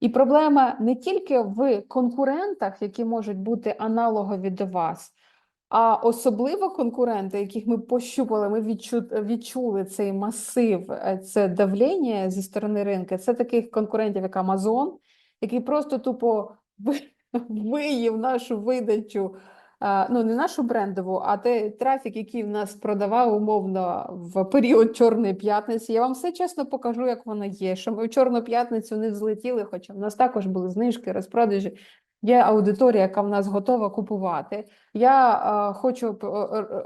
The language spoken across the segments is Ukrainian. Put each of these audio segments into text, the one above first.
І проблема не тільки в конкурентах, які можуть бути аналогові до вас, а особливо конкуренти, яких ми пощупали, ми відчу, відчули цей масив, е, це давлення зі сторони ринку. Це таких конкурентів, як Amazon, який просто тупо виїв нашу видачу. Ну, не нашу брендову, а той трафік, який в нас продавав умовно в період Чорної п'ятниці. Я вам все чесно покажу, як воно є. Що ми в Чорну п'ятницю не взлетіли, хоча в нас також були знижки, розпродажі. Є аудиторія, яка в нас готова купувати. Я е, хочу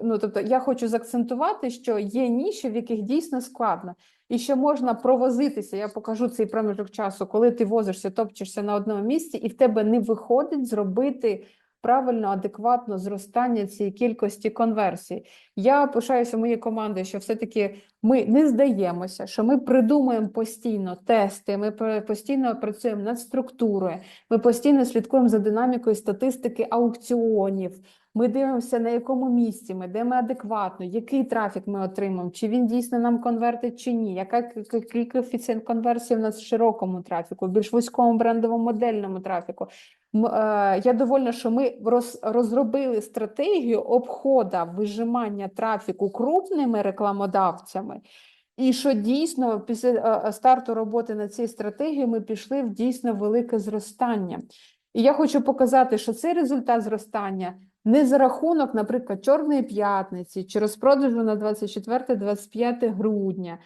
ну, тобто, я хочу заакцентувати, що є ніші, в яких дійсно складно, і що можна провозитися. Я покажу цей проміжок часу, коли ти возишся, топчешся на одному місці, і в тебе не виходить зробити правильно, адекватно зростання цієї кількості конверсій. Я пишаюся моєю командою, що все-таки ми не здаємося, що ми придумуємо постійно тести, ми постійно працюємо над структурою, ми постійно слідкуємо за динамікою статистики аукціонів. Ми дивимося, на якому місці ми, де ми адекватно, який трафік ми отримаємо, чи він дійсно нам конвертить, чи ні, яка коефіцієнт конверсії в нас в широкому трафіку, в більш вузькому брендовому модельному трафіку. Е, Я довольна, що ми розробили стратегію обхода вижимання трафіку крупними рекламодавцями. І що дійсно після е, е, старту роботи над цією стратегією ми пішли в дійсно велике зростання. І я хочу показати, що цей результат зростання не за рахунок, наприклад, Чорної п'ятниці чи розпродажу на 24-25 грудня.